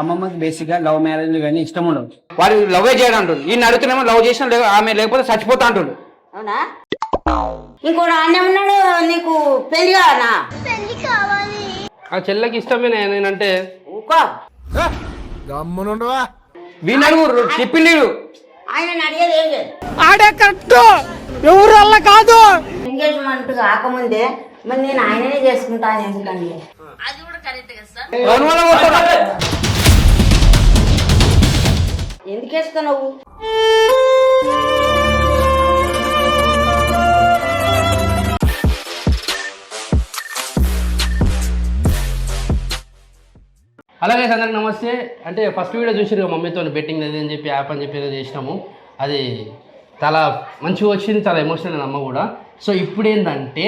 అమ్మమ్మకి బేసిక్గా love marriage కానీ ఇష్టం ఉండదు. వాడు లవ్ చేయడం అంటారు ఈయన అడుగుతున్నామో లవ్ చేసిన ఆమె లేకపోతే చచ్చిపోతా అంటాడు. అవునా? అన్న ఉన్నాడు నీకు పెళ్ళి కావాలా. ఆ చెల్లెకి ఇష్టమే నేనంటే ఊకో గమ్మునుండవా? వీళ్ళు అడుగు చెప్పిండు వీడు. ఆయన అడిగేది ఏం లేదు. ఆడే కరెక్ట్. ఎవరు వల్ల కాదు. ఎంగేజ్మెంట్ కాకముందే మరి నేను ఆయననే చేసుకుంటాను ఎందుకండి? వేస్తున్నావు అలాగే అందరికి నమస్తే. అంటే ఫస్ట్ వీడియో చూసిరు మమ్మీతో బెట్టింగ్ అది అని చెప్పి యాప్ అని చెప్పి ఏదో చేసినాము. అది చాలా మంచిగా వచ్చింది చాలా ఎమోషనల్ అమ్మ కూడా. సో ఇప్పుడు ఏంటంటే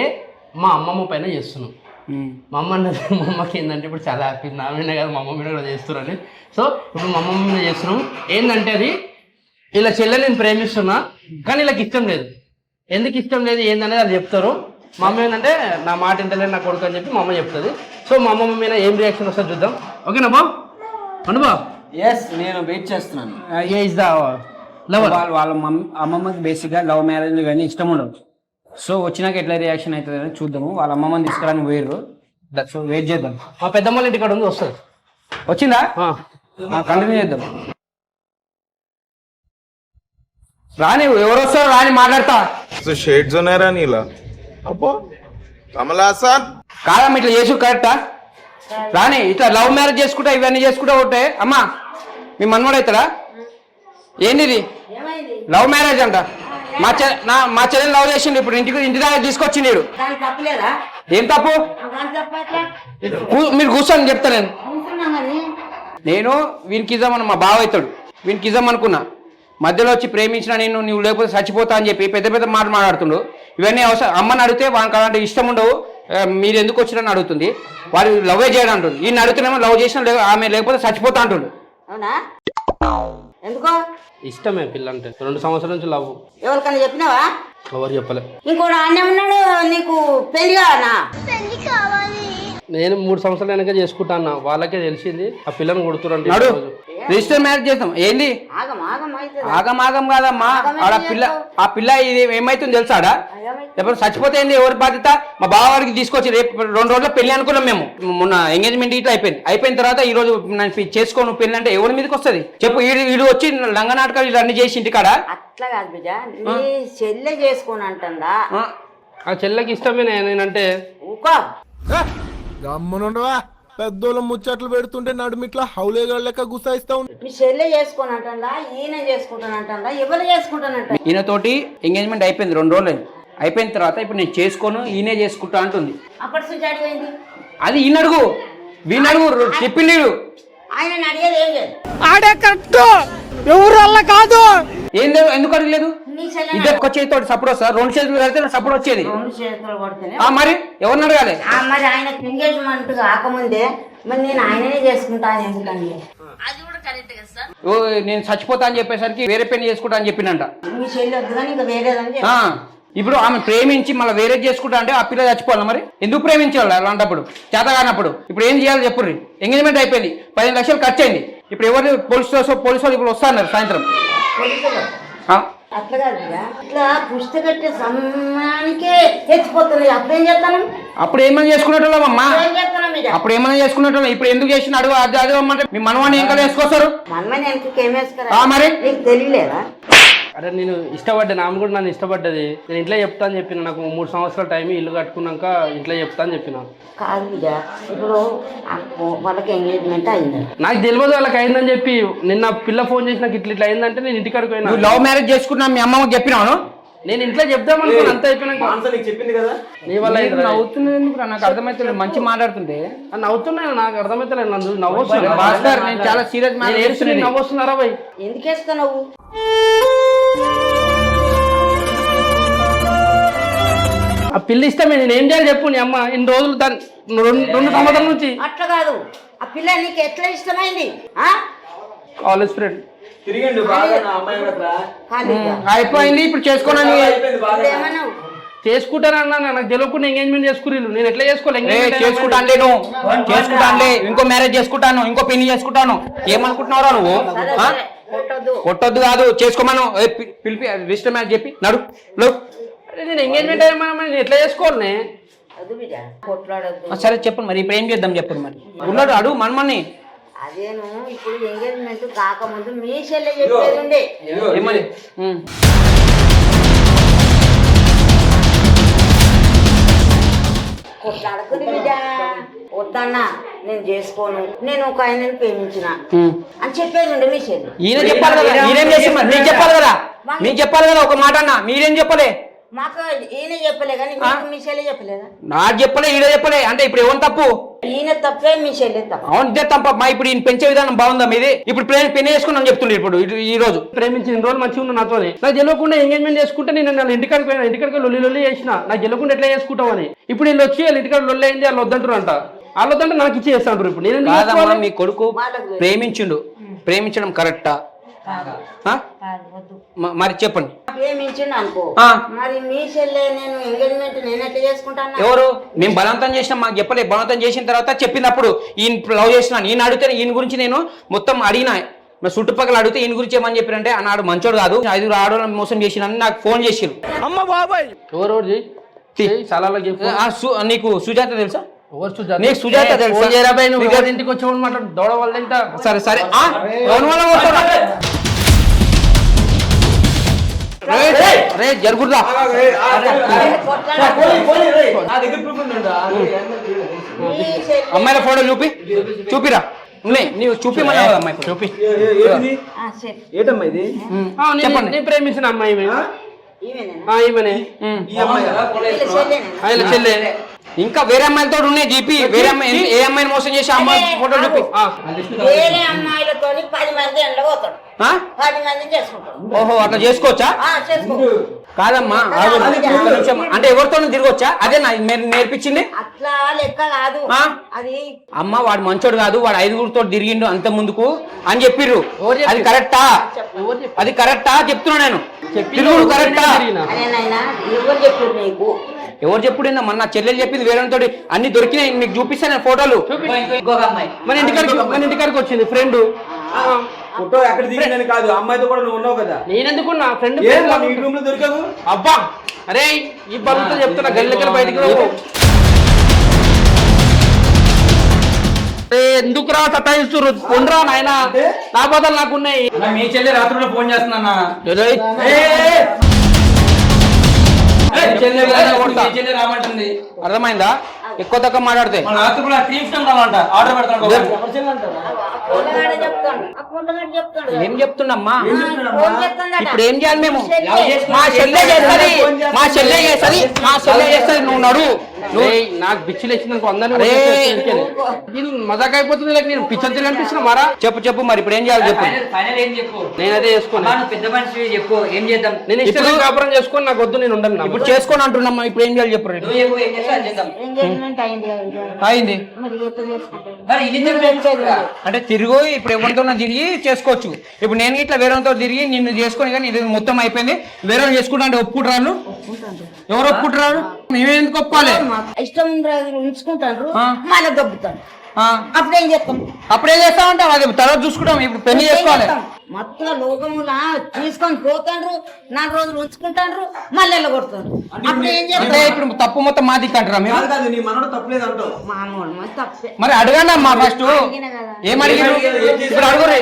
మా అమ్మమ్మ పైన చేస్తున్నాం. మా అమ్మ అన్నది మా అమ్మకి ఏంటంటే ఇప్పుడు చాలా హ్యాపీ నా మీద కాదు మా అమ్మ మీద కూడా చేస్తున్నారని. సో ఇప్పుడు మా అమ్మమ్మ మీద చేస్తున్నాం. ఏంటంటే అది ఇలా చెల్లెని నేను ప్రేమిస్తున్నా కానీ వీళ్ళకి ఇష్టం లేదు. ఎందుకు ఇష్టం లేదు ఏందనేది వాళ్ళు చెప్తారు. మా అమ్మ ఏంటంటే నా మాట ఇంటలేదు నా కొడుకు అని చెప్పి మా అమ్మ చెప్తుంది. సో మా అమ్మమ్మ మీద ఏం రియాక్షన్ వస్తుందో చూద్దాం. ఓకేనా బా? అను బా ఎస్ నేను వెయిట్ చేస్తున్నాను. ఏ ఇస్ ద లవర్ వాళ్ళ వాళ్ళ మమ్- అమ్మమ్మకి బేసిక్గా లవ్ మ్యారేజ్ కానీ ఇష్టం ఉండదు. సో వచ్చినాక ఎట్లా రియాక్షన్ అవుతుంది అని చూద్దాము. వాళ్ళ అమ్మమ్మని తీసుకురాని వేరు సో వెయిట్ చేద్దాం. మా పెద్దమ్మ ఇంటి కాడ ఉంది వస్తుంది. వచ్చిందా? కంటిన్యూ చేద్దాం. రాని ఎవరు వస్తారు రాని మాట్లాడతా. సో షేడ్స్ ఉన్నాయరా నీలా అబ్బో. కమలా సార్ కాదమ్మ ఇట్లా చేసు కరెక్టా రాని ఇట్లా లవ్ మ్యారేజ్ చేసుకుంటా ఇవన్నీ చేసుకుంటా ఒకటే అమ్మా మీ మనవాడు అవుతాడా? ఏంది లవ్ మ్యారేజ్ అంట. మా చె నా మా చెల్లెని లవ్ చేసిండు ఇప్పుడు ఇంటికి ఇంటి దగ్గర తీసుకొచ్చిండు. దాని తప్పలేదా ఏం తప్పు? దాని తప్ప ఎట్లా? కూ- మీరు కూర్చొని చెప్తా నేను. మరి. నేను వీనికి ఇద్దామని మా బావ అవుతాడు. వీనికి ఇద్దాం అనుకున్నా. మధ్యలో వచ్చి ప్రేమించిన నేను నువ్వు లేకపోతే చచ్చిపోతా అని చెప్పి పెద్ద పెద్ద మాటలు మాట్లాడుతుండు. ఇవన్నీ అవసరం అమ్మని అడిగితే వానికి అలాంటి ఇష్టం ఉండవు. ఆ, మీరు ఎందుకు వచ్చిరని అడుగుతుంది. వాడు లవ్ చేయడం అంటుంది ఈయన అడుగుతున్నామో లవ్ చేసిన ఆమె లేకపోతే చచ్చిపోతా అంటుండు. అవునా? ఎందుకో? ఇష్టమే పిల్ల అంటే రెండు సంవత్సరాల నుంచి లవ్. ఎవరికైనా చెప్పినావా? ఎవరు చెప్పలే. ఇంకోటి అన్న ఉన్నాడు నీకు పెళ్ళి కావాలా. నేను మూడు సంవత్సరాలు వెనక చేసుకుంటా అన్న వాళ్ళకే తెలిసింది. ఆ పిల్లని కొడుతురంటే నడు. ఈరోజు. రిజిస్టర్ మ్యారేజ్ చేస్తాం ఏంది? ఆగం ఆగం అవుతుంది. ఆగం ఆగం కాదమ్మా. ఆడ పిల్ల ఆ పిల్ల ఇది ఏమైతుంది తెలుసాడా? ఎప్పుడు చచ్చిపోతే ఏంది ఎవరి బాధ్యత? మా బావగారికి తీసుకొచ్చి రేపు రెండు రోజుల్లో పెళ్ళి అనుకున్నాం మేము. మొన్న ఎంగేజ్మెంట్ ఇట్లా అయిపోయింది. అయిపోయిన తర్వాత ఈ రోజు చేసుకోను పెళ్ళి అంటే ఎవరి మీదకి వస్తుంది? చెప్పు ఈడు ఈడు వచ్చి లంగ నాటకాలు వీళ్ళు అన్ని చేసి ఇంటికాడ? అట్లా కాదు బిడ్డ. చెల్లె చేసుకోని అంటుందా? ఆ, చెల్లెకి ఇష్టమే నేనంటే? ఊకో. గమ్మునుండవా? పెద్దోళ్ళ ముచ్చట్లు పెడుతుంటే నడుమిట్లా హౌలేగాళ్ళ లెక్క గుసాయిస్తా ఉంది మీ చెల్లె చేసుకొని అంటుందా ఈయన ఎవరు చేసుకుంటానంట? ఈయనతోటి ఎంగేజ్మెంట్ అయిపోయింది రెండు రోజులు. అయిపోయిన తర్వాత ఇప్పుడు నేను చేసుకోను ఈయనే చేసుకుంటా అంటుంది. అప్పటి నుంచి అడిగింది అది ఈయన అడుగు. వీణ అడుగు చెప్పిండు వీడు. ఆయన అడిగేది ఏం లేదు. ఆడే కరెక్ట్ ఎవరు వల్ల కాదు. ఏం లేదు ఎందుకు అడగలేదు? ఇద్దరు ఒక చేతితో సపోర్ట్ వస్తా రెండు చేతులు కలిస్తే సపోర్ట్ వచ్చేది. రెండు చేతులు కొడితేనే ఆ మరి? ఎవరిని అడగాలి? ఆ, మరి ఆయనకు ఎంగేజ్మెంట్ కాకముందే మరి నేను ఆయననే చేసుకుంటాను ఎందుకండి? ఓ నేను చచ్చిపోతా అని చెప్పేసరికి వేరే పెళ్ళి చేసుకుంటా అని చెప్పిండంట మీ చెల్లి వద్దు కానీ ఇంకా వేరేదని చెప్పి. ఆ, ఇప్పుడు ఆమె ప్రేమించి మళ్ళీ వేరే చేసుకుంటా అంటే ఆ పిల్ల చచ్చిపోవాలి మరి? ఎందుకు ప్రేమించాలి అలాంటప్పుడు? చేత కానప్పుడు. ఇప్పుడు ఏం చేయాలి చెప్పుర్రి. ఎంగేజ్మెంట్ అయిపోయింది. పదిహేను లక్షలు ఖర్చు అయింది ఇప్పుడు ఎవరు పోలీసు స్టేషన్ పోలీసు వాళ్ళు ఇప్పుడు వస్తున్నారు సాయంత్రం. ఆ, అట్లా కాదు. ఇట్లా పుస్తక కట్టే సమయానికే తెచ్చిపోతున్నాయి. అప్పుడేం చేస్తాను? అప్పుడు ఏమైనా చేసుకునేటోళ్ళం అమ్మా? ఏం చేస్తాను అప్పుడు ఏమైనా చేసుకునేటోళ్ళం? ఇప్పుడు ఎందుకు చేసిన అడుగు అది అది అమ్మంటే మీ మనవాడిని ఏం వేసుకొస్తారు? మనమని వెనక్కి ఏమేసుకురా ఆ, మరి? నీకు తెలియలేదా? అరే నేను ఇష్టపడ్డా ఆమె కూడా నన్ను ఇష్టపడ్డది. నేను ఇంట్లో చెప్తా అని చెప్పిన నాకు మూడు సంవత్సరాల టైం ఇల్లు కట్టుకున్నాక ఇంట్లో చెప్తా అని చెప్పిన. కాదు బిడ్డ ఇప్పుడు వాళ్ళకి ఎంగేజ్మెంట్ అయింది. నాకు తెలియదు వాళ్ళకి అయిందని చెప్పి నిన్న పిల్ల ఫోన్ చేసి నాకు ఇట్లా ఇట్లా అయిందంటే నేను ఇంటికాడికి పోయినా. నువ్వు లవ్ మ్యారేజ్ చేసుకున్నా మీ అమ్మమ్మకి చెప్పినాను నేను ఇంట్లో చెప్దాం అనుకున్నా అంత అయిపోయినాక. నీకు చెప్పింది కదా? నీ వల్ల అయిందిరా. నవ్వుతున్నది ఎందుకురా? నాకు అర్థమైతే మంచి మాట్లాడుతుంటే. ఆ నవ్వుతున్నాను నాకు అర్థమైతలేదు నన్ను భాస్కర్ నేను చాలా సీరియస్ నేను ఏడుస్తున్నా నవ్వొస్తున్నారా భయ్ ఎందుకు వేస్తున్నావు ఆ పిల్ల ఇష్టమే నేను ఏం చేయాలి చెప్పు నీ అమ్మ. ఇన్ని రోజులు దాని రెండు రెండు సంవత్సరాల నుంచి. అట్లా కాదు. ఆ పిల్ల నీకు ఎట్లా ఇష్టమైంది? ఆ? కాలేజ్ ఫ్రెండ్ తిరిగిండు బాగా నా అమ్మాయి కూడా రా. కాదు బిడ్డ. అయిపోయింది ఇప్పుడు చేసుకోనని. అయిపోయింది బాగా ఇప్పుడు ఏమన్నావు? చేసుకుంటానన్నా నాకు తెలియకుండా ఎంగేజ్మెంట్ చేసుకుర్రు నేను ఎట్లా చేసుకోవాలి? ఏ engagement చేసుకుంటాను నేను చేసుకుంటానులే ఇంకో మ్యారేజ్ చేసుకుంటాను. ఇంకో పెళ్ళి చేసుకుంటాను. ఏమనుకుంటున్నావురా నువ్వు? ఆ? కొట్టొద్దు. కాదు చేసుకోమను. పిలిపి రిజిస్టర్ మ్యారేజ్ చెప్పి నడు నేను ఎంగేజ్మెంట్ ఎట్లా చేసుకోవాలి సరే చెప్పండి మరి. ఇప్పుడు ఏం చేద్దాం చెప్పండి మరి. ఉన్నాడు అడుగు మనమని అదేను ఇప్పుడు ఎంగేజ్మెంట్ కాకముందు మీ చెల్లె చెప్పేది ఉండే బిడ్డ. వద్దన్నా నేను చేసుకోను. నేను ఒక ఆయనని ప్రేమించిన. అని చెప్పేది ఉండే మీ ఈయన చెప్పాలి కదా మీరేం చేసి చెప్పాలి కదా? మీకు చెప్పాలి కదా ఒక మాట అన్న. మీరేం చెప్పలే? మాకు ఈయన చెప్పలే కానీ చెప్పలేదా? నాకు చెప్పలే ఈడ చెప్పలే. అంటే ఇప్పుడు ఏమని తప్పు? ఈయన తప్పే మీ చెల్లి తప్ప. అవును ఇదే తప్ప మా ఇప్పుడు ఈయన పెంచే విధానం బాగుందా మీది? ఇప్పుడు పెళ్ళి చేసుకున్నాం చెప్తుండే ఇప్పుడు ఈ రోజు. ప్రేమించిన ఇన్ని రోజులు మంచిగా ఉన్నా నాతోనే. నాకు తెలియకుండా ఎంగేజ్మెంట్ చేసుకుంటే నేను వాళ్ళ ఇంటికాడికి పోయినా ఇంటికాడికి లొల్లి లొల్లి చేసిన. నాకు తెలియకుండా ఎట్లా చేసుకుంటాం అని ఇప్పుడు వీళ్ళు వచ్చి వాళ్ళ ఇంటికాడ లొల్లి అయింది వాళ్ళు వద్దంటారు అంట వాళ్ళు వద్దంటే నాకు ఇచ్చి చేస్తాంటారు ఇప్పుడు. నేను ఎందుకు కాదమ్మా చేసుకోవాలి? మీ కొడుకు ప్రేమించిండు. ప్రేమించడం కరెక్టా మరి చెప్పండి. ప్రేమించిండు అనుకో. ఆ. మరి మీ చెల్లె నేను ఎంగేజ్మెంట్ నేను ఎట్లా చేసుకుంటాను? ఎవరు? మేము బలవంతం చేసినాం మాకు చెప్పలే బలవంతం చేసిన తర్వాత చెప్పినప్పుడు ఈయన లవ్ చేసినాను ఈయన అడిగితే ఈయన గురించి నేను మొత్తం అడిగినా. మరి చుట్టుపక్కల అడిగితే ఈయన గురించి ఏమని చెప్పారంటే అన్నాడు మంచోడు కాదు ఐదుగురు ఆడవాళ్ళని మోసం చేసినని నాకు ఫోన్ చేసిరు ఎవరు ఎవరు చాలా చెప్పు. ఆ, సు- నీకు సుజాత తెలుసా? ఎవరు సుజాత? నీకు సుజాత తెలుసా? ఫోన్ చేయరా భయ్, నువ్వు నీకు- ఎవరి ఇంటికి వచ్చి మాట్లాడు దౌడ వల్ల ఇంత సరే సరే. ఆ? ఎవరి వల్ల కొడతావురా? మీ చెల్లె అమ్మాయిల ఫోటో చూపి చూపిరా ఉన్నాయి నీవు చూపి మన అమ్మాయి. చూపి ఏటమ్మా ఇది చెప్పండి. ప్రేమించిన అమ్మాయి ఈమెనే చెల్లె ఇంకా వేరే అమ్మాయిలతో ఉన్నాయి జీపీ వేరే అమ్మాయి ఏ అమ్మాయిని మోసం చేసి అమ్మాయి ఫోటో చూపి. వేరే అమ్మాయిలతో పది మంది? పది మంది చేసుకుంటాడు. ఓహో అట్లా చేసుకోవచ్చా? కాదమ్మా. అంటే ఎవరితో తిరగొచ్చా? అదే నేర్పించింది? అట్లా లెక్క కాదు? అది అమ్మ వాడు మంచోడు కాదు వాడు ఐదుగురితో తిరిగిండు అంత ముందుకు అని చెప్పిర్రు? అది కరెక్టా? అది కరెక్టా? చెప్తున్నా నేను. తిరుగుడు కరెక్టా? ఎవరు చెప్పారు నీకు? ఎవరు చెప్పుడైనా మన చెల్లెలు చెప్పింది వేరే తోటి అన్ని దొరికినాయి. మీకు చూపిస్తాను నేను ఫోటోలు. మన ఇంటికాడికి మన ఇంటికాడికి వచ్చింది ఫ్రెండ్. ఫోటో ఎక్కడ దిగిందని కాదు. అమ్మాయితో కూడా నువ్వు ఉన్నావు కదా. నేనెందుకు నా ఫ్రెండ్ రూమ్లో దొరికావు? అబ్బా! అరే ఈ బలుతో చెప్తున్నా గల్లెక్కల బయటికి రావు ఎందుకు రా సతాయిస్తున్నారు కొండ్రా నాయన. నా బాధలు నాకున్నాయి. మీ చెల్లి రాత్రిలో ఫోన్ చేస్తున్నా అర్థమైందా? ఎక్కువ తక్కువ మాట్లాడితే. ఏం చెప్తుండమ్మా. ఇప్పుడు ఏం చేయాలి మేము. మా చెల్లె చేస్తుంది. మా చెల్లె చేస్తుంది. మా చెల్లె చేస్తుంది. నువ్వు నడు. నువ్వు ఏయ్, నాకు పిచ్చిలు వచ్చిందనుకో అందరినీ మజాక్ అయిపోతుంది లేక నేను పిచ్చర్ తిరిగి అనిపిస్తున్నా మారా? చెప్పు చెప్పు మరి ఇప్పుడు ఏం చేయాలి చెప్పు. ఫైనల్ ఏం చెప్పు? నేను అదే చేసుకోను. అమ్మా, నువ్వు పెద్ద మనిషి చెప్పు ఏం చేద్దాం? నేను ఇష్టం కాపురం చేసుకొని నాకు వద్దు నేను ఉండను ఇప్పుడు చేసుకొని అంటున్నామ్మా ఇప్పుడు ఏం చేయాలి చెప్పు రేపు. నువ్వు చెప్పు ఏం చేస్తా అది చేద్దాం. ఎంగేజ్మెంట్ అయింది చెప్పు. అంటే తిరుగు ఇప్పుడు ఎవరితో తిరిగి చేసుకోవచ్చు. ఇప్పుడు నేను ఇట్లా వేరేతో తిరిగి నిన్ను చేసుకొని కానీ ఇది మొత్తం అయిపోయింది. వేరే చేసుకుంటా అంటే ఒప్పుకుంటారు ఎవరు ఒప్పుకుంటారు? మేమే ఎందుకు ఒప్పుకోవాలి? మాకు. ఇష్టం. మళ్ళీ దొబ్బుతాడు ఆ, అప్పుడు ఏం చేస్తాం? అప్పుడే చేస్తామంటాం అది తర్వాత చూసుకుంటాం. ఇప్పుడు పెళ్ళి చేసుకోవాలి. మొత్తం లోకములా తీసుకొని పోతాండ్రు నాలుగు రోజులు ఉంచుకుంటాండ్రు మళ్ళీ వెళ్ళగొడతారు. అప్పుడు ఏం అంటే చేస్తాం ఇప్పుడు తప్పు మొత్తం మాది అంటారా మేము కాదు కాదు నీ మనోడు తప్పలేదు అంటావు. మామూలు మరి తప్పే. మరి అడగండి అమ్మా ఫస్ట్. అడిగిన కదా. ఏం అడిగారు? ఇప్పుడు అడుగురే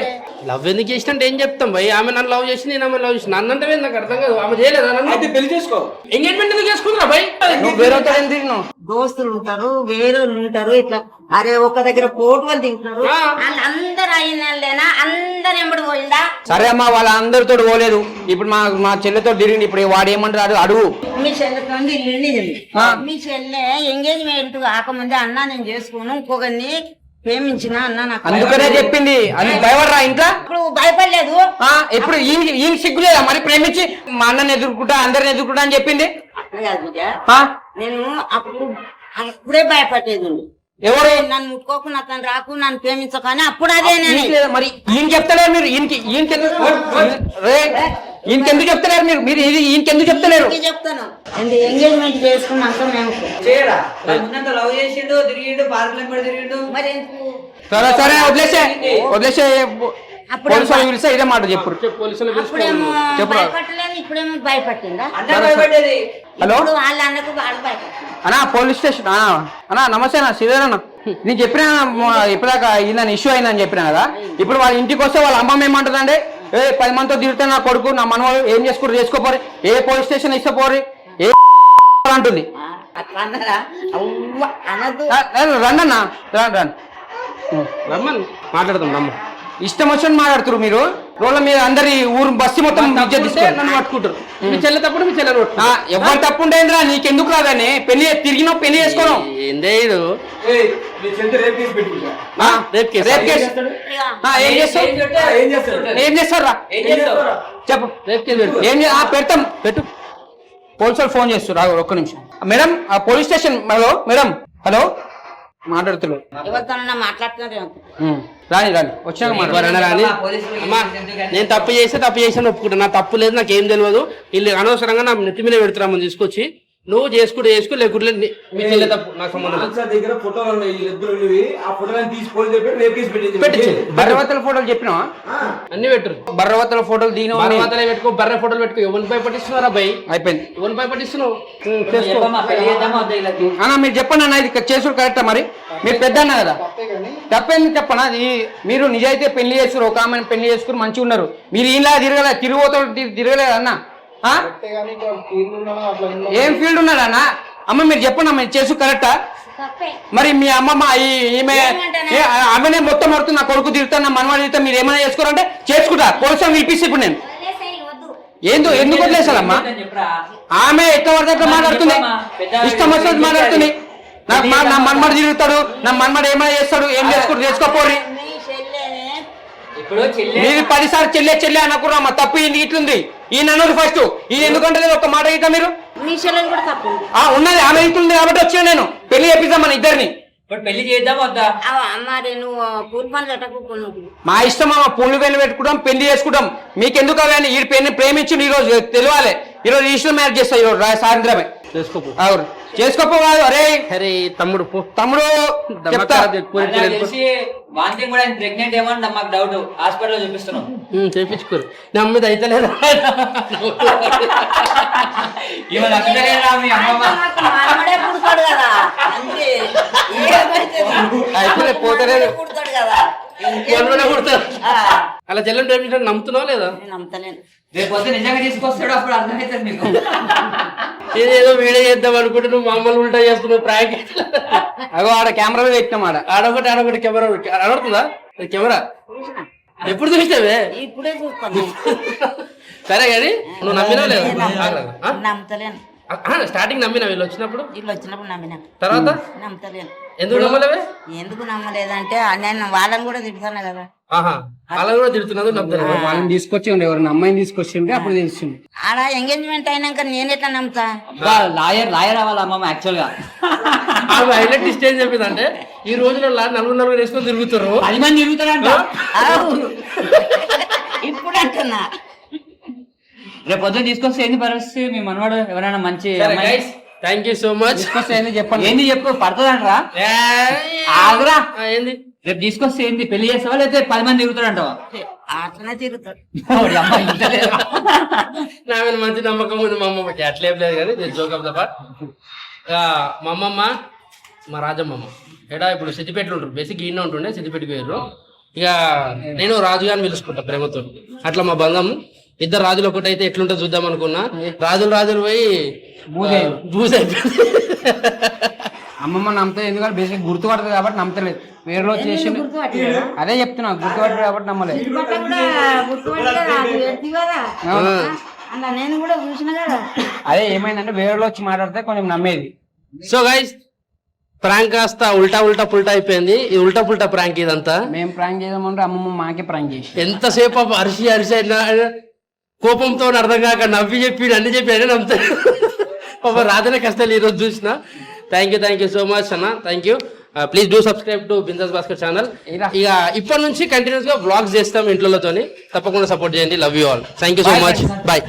లవ్ ఎందుకు చేసినంటే ఏం చెప్తాం? భయ్ ఆమె నన్ను లవ్ చేసి నేను ఆమె లవ్ చేసి నన్ను అంటే నాకు అర్థం కాదు. ఆమె చేయలేదా నన్ను? అయితే పెళ్ళి చేసుకో. ఎంగేజ్మెంట్ ఎందుకు చేసుకుందా భయ్ నువ్వు వేరేతో ఏం తిరిగినావు? దోస్తులు ఉంటారు వేరే ఉంటారు ఇట్లా అరే ఒక దగ్గర ఫోటోలు దిగుతారు ఆ. వాళ్ళందరూ అయినా అందరు ఎంబడి పోయిందా? సరే అమ్మా వాళ్ళ అందరితో పోలేదు. ఇప్పుడు మా మా చెల్లెతో తిరిగింది. ఇప్పుడు వాడు ఏమంటారు అడుగు. మీ చెల్లెతో. మీ చెల్లె ఎంగేజ్మెంట్ కాకముందే అన్నా నేను చేసుకోను. ఇంకొకరిని ప్రేమించిన అన్న నాకు అందుకనే చెప్పింది. అది భయపడరా ఇంట్లో? ఇప్పుడు భయపడలేదు. ఎప్పుడు ఈయన సిగ్గులేదా? మరి ప్రేమించి మా అన్నని ఎదుర్కొంటా అందరిని ఎదుర్కొంటా అని చెప్పింది? నేను అప్పుడు అప్పుడే భయపడేది ఎవరు? నన్ను ముట్టుకోకుండా అతను రాకు నన్ను ప్రేమించకని అప్పుడు అదే నేను మరి ఈయన చెప్తలేరు మీరు ఈయనకి ఈయనకి ఎందుకు- రే ఈయనకెందుకు చెప్తలేరు మీరు? మీరు ఇది ఈయనకెందుకు చెప్తలేరు? చెప్తాను? ఎంగేజ్మెంట్ చేసుకున్నాక మేము. చేయరా? లవ్ చేసిండు తిరిగిండు పార్కులు తిరిగిండు. మరి సరే సరే వదిలేసే వదిలేసే పిలిస్తే ఇదే మాట చెప్పు. అప్పుడేమో చెప్పురా. భయపట్టలేదు ఇప్పుడేమో భయపట్టిందా? అన్న హలో? వాళ్ళ అన్నకు పోలీస్ స్టేషన్ అన్నా అన్నా నమస్తే అన్న శ్రీధర్ అన్న. నేను చెప్పిన ఇప్పటిదాకా ఈయన ఇష్యూ అయిందని చెప్పిన కదా? ఇప్పుడు వాళ్ళ ఇంటికి వస్తే వాళ్ళ అమ్మమ్మ ఏమంటుందంటే ఏ పది మందితో తిరిగితే నా కొడుకు నా మనవాడు ఏం చేసుకోరు చేసుకోపోరి? ఏ పోలీస్ స్టేషన్ ఇష్టపోరి ఏ అంటుంది. ఆ, అట్లా అన్నరా? అవ్వ అనదు. రండి అన్న రండి రండి. రమ్మని మాట్లాడదాం రమ్మ. ఇష్టం వచ్చినట్టు మాట్లాడుతున్నారు మీరు? రోడ్ల మీద అందరి ఊరు బస్సు మొత్తం ఇజ్జత్ తీసుకోరు. నన్ను పట్టుకుంటారు. మీ చెల్లె తప్పుడు మీ పట్టుకుంటారు ఎవరు తప్పు ఉండేంద్రా నీకెందుకు రాదని పెళ్ళి తిరిగినావు పెళ్ళి చేసుకోను. ఏందే ఇది? ఏయ్, నీ చెల్లి రేపు రేప్ కేసు. Rape case. ఆ, ఏం చేస్తావు చేస్తారా ఏం చేస్తావు చెప్పు. రేపు కేసు. ఏం పెడతాం. పెట్టు. పోలీసు వాళ్ళు ఫోన్ చేస్తారు ఒక్క నిమిషం. మేడం ఆ police station hello madam. Hello? మాట్లాడుతున్నారు ఎవరితోనన్నా మాట్లాడుతున్నారు ఉమ్, రాని అమ్మా? నేను తప్పు చేస్తే తప్పు చేసాను ఒప్పుకుంటా నా తప్పు లేదు నాకు ఏం తెలియదు. వీళ్ళు అనవసరంగా నా నెత్తి మీద పెడుతున్నామని తీసుకొచ్చి. నువ్వు చేసుకుంటే చేసుకో లేకుంటే మీ చెల్లె తప్పు నాకు సంబంధం లేదు. సార్ దగ్గర ఫోటోలు ఉన్నాయి ఉన్నవి. ఆ ఫోటోలను తీసి పోలీసు చెప్పి రేపు కేసు పెట్టింది. పెట్టించు. బర్రవతల ఫోటోలు చెప్పినావా? అన్ని పెట్టరు. బర్రవతల ఫోటోలు దీని బర్రమాతలే పెట్టుకో బర్రె ఫోటోలు పెట్టుకో. ఎవరిని భయపట్టిస్తున్నారా భయ్ అయిపోయింది. ఎవరిని భయపట్టిస్తున్నావు? వీళ్ళకి అన్న మీరు చెప్పండి అన్న ఇది చేసుడు కరెక్టా మరి? మీరు పెద్ద అన్న కదా? తప్పేందుకు చెప్పనా? ఇది మీరు నిజాయితీ పెళ్ళి చేస్తారు ఒక ఆమెను పెళ్ళి చేసుకుని మంచిగా ఉన్నారు మీరు ఇలా తిరగలే తిరుగుతాడు తిరగలేదు అన్న? ఏం ఫీల్డ్ ఉన్నాడు అన్న? అమ్మ మీరు చెప్పండి అమ్మ చేసు కరెక్టా? మరి మీ అమ్మమ్మ ఈమె ఆమెనే మొత్తం మడుతుంది నా కొడుకు తిరుగుతాను నా మనవాడు తిరుగుతా మీరు ఏమైనా చేసుకోరంటే చేసుకుంటా. పోలీసు పిలిపిస్తే ఇప్పుడు నేను. ఏందో ఎందుకు చెప్పరా? ఆమె ఎట్లా పడితే అట్లా మాట్లాడుతుంది. ఇష్టం వచ్చినట్టు మాట్లాడుతుంది. నాకు మా- నా మన్మడు తిరుగుతాడు నా మన్మడు ఏమైనా చేస్తాడు ఏం చేసుకుంటూ చేసుకోపోరి మీరు పదిసార్లు చెల్లె చెల్లె అనకురా మా తప్పు ఈయన ఇట్లుంది. ఈయన అన్నది ఫస్ట్ ఈయన ఎందుకంటే ఒక మాట ఇక మీరు? మీ ఉన్నది. ఆమె ఇట్లుంది కాబట్టి వచ్చిన నేను. పెళ్ళి చేపిద్దాం మన ఇద్దరిని. పెళ్ళి వద్దా? నువ్వు మా ఇష్టం అమ్మ పుల్లు వెళ్ళి పెట్టుకుంటాం పెళ్ళి చేసుకుంటాం. మీకెందుకు అవన్నీ ఈ పెళ్ళి ప్రేమించి ఈ రోజు తెలియాలి ఈ రోజు రిజిస్టర్ మ్యారేజ్ చేస్తా ఈ రోజు సాయంత్రమే. అవును. చేసుకోపోవాలి అరే. అరే తమ్ముడు పో. తమ్ముడు చెప్తా. వాంతింగ్ కూడా ప్రెగ్నెంట్ ఏమో అని మాకు డౌట్ హాస్పిటల్లో చూపిస్తున్నాం. చేపించుకోరు. నా మీద అయితే లేదా? మీ అమ్మమ్మ అయితే పోతలేదు. పుడతాడు కదా అలా ప్రేమించడం నమ్ముతున్నావు లేదా? నమ్మతలేను. రేపు పొద్దున్న నిజంగా తీసుకొస్తాడు అప్పుడు అర్థమవుతుంది మీకు. ఏదేదో వీడియో చేద్దాం అనుకుంటే నువ్వు మామూలు ఉల్టా చేస్తున్నావు ప్రాంక్ అగో ఆడ కెమెరాలో పెట్టినాం ఆడ. ఆడొకటి ఆడొకటి కెమెరా ఆడుతుందా? కెమెరా? ఎప్పుడు చూసావే ఇప్పుడే చూస్తాను. సరే కానీ నువ్వు నమ్మినావు లేదా? నమ్మతలేను స్టార్టింగ్ నమ్మినా వీళ్ళు వచ్చినప్పుడు? వీళ్ళు వచ్చినప్పుడు నమ్మినా. తర్వాత? నమ్మతలేను ఎందుకు నమ్మలేవే? ఎందుకు నమ్మలేదంటే నేను వాళ్ళని కూడా తిడతాను కదా. అలా కూడా నమ్ముతున్నా. వాళ్ళని తీసుకొచ్చి ఉండే అమ్మాయిని తీసుకొచ్చి ఉంటే అప్పుడు తెలిసింది ఆడ ఎంగేజ్మెంట్ అయినాక నేను ఎట్లా నమ్ముతా? లాయర్ లాయర్ అవ్వాలి అమ్మమ్మ యాక్చువల్గా. ఆమె హైలైట్ స్టేజ్ చెప్పింది అంటే ఈ రోజుల్లో నలుగురు నలుగురు వేసుకొని తిరుగుతారు పది మంది తిరుగుతారంట. అవును. ఇప్పుడు అంటున్నా రేపు పొద్దున్న తీసుకొస్తే ఏంది పరిస్థితి మీ మనవాడు ఎవరైనా మంచి థ్యాంక్ యూ సో మచ్ తీసుకొస్తే చెప్పండి. ఏంది చెప్పు పడుతుందంటరా? ఆగురా. ఏంది? రేపు తీసుకొస్తే ఏంది పెళ్ళి చేస్తావా లేకపోతే పది మంది తిరుగుతారంటావా? అట్లనే తిరుగుతాడు? నా మీద మంచి నమ్మకం ఉంది మా అమ్మమ్మకి అట్లేం లేదు కానీ జోక్ ఆఫ్ ద పార్ట్ మా అమ్మమ్మ మా రాజమ్మమ్మ. ఎడా ఇప్పుడు సిద్దిపేటలో ఉంటారు బేసిక్ ఈయన ఉంటుండే సిద్దిపేటకి పోయారు ఇక నేను రాజుగా అని పిలుచుకుంటా ప్రేమతో అట్లా మా బంధం ఇద్దరు రాజులు ఒకటైతే ఎట్లుంటో చూద్దాం అనుకున్నా. రాజులు రాజులు పోయి అమ్మమ్మ నమ్మతా ఎందుకంటే బేసిక్ గుర్తుపడుతుంది కాబట్టి నమ్మతలేదు. వేరేలో చేసి గుర్తుపట్టలేదా? అదే చెప్తున్నా గుర్తుపట్టదు కాబట్టి నమ్మలేదు. అది ఎత్తి కదా. అలా నేను కూడా చూసిన కదా. అదే ఏమైందంటే వేరేలో వచ్చి మాట్లాడితే కొంచెం నమ్మేది. సో గైస్ ప్రాంక్ కాస్త ఉల్టా ఉల్టా పుల్టా అయిపోయింది. ఈ ఉల్టా పుల్టా ప్రాంక్ ఇదంతా. మేము ప్రాంక్ చేద్దామంటే అమ్మమ్మ మాకే ప్రాంక్ చేసి ఎంతసేపు అరిసి అరిసి అయినా కోపంతో అర్థం కాక నవ్వి చెప్పి అన్ని చెప్పి అయినా నమ్ముతాడు పాప రాధనే కష్టాలు ఈరోజు చూసిన. Thank you thank you so much అన్న. Thank you please do subscribe to Bindas Bhaskar channel. ఇక ఇప్పటి నుంచి కంటిన్యూస్గా బ్లాగ్స్ చేస్తాం ఇంట్లోతోని. తప్పకుండా సపోర్ట్ చేయండి. Love you all thank you so much. Bye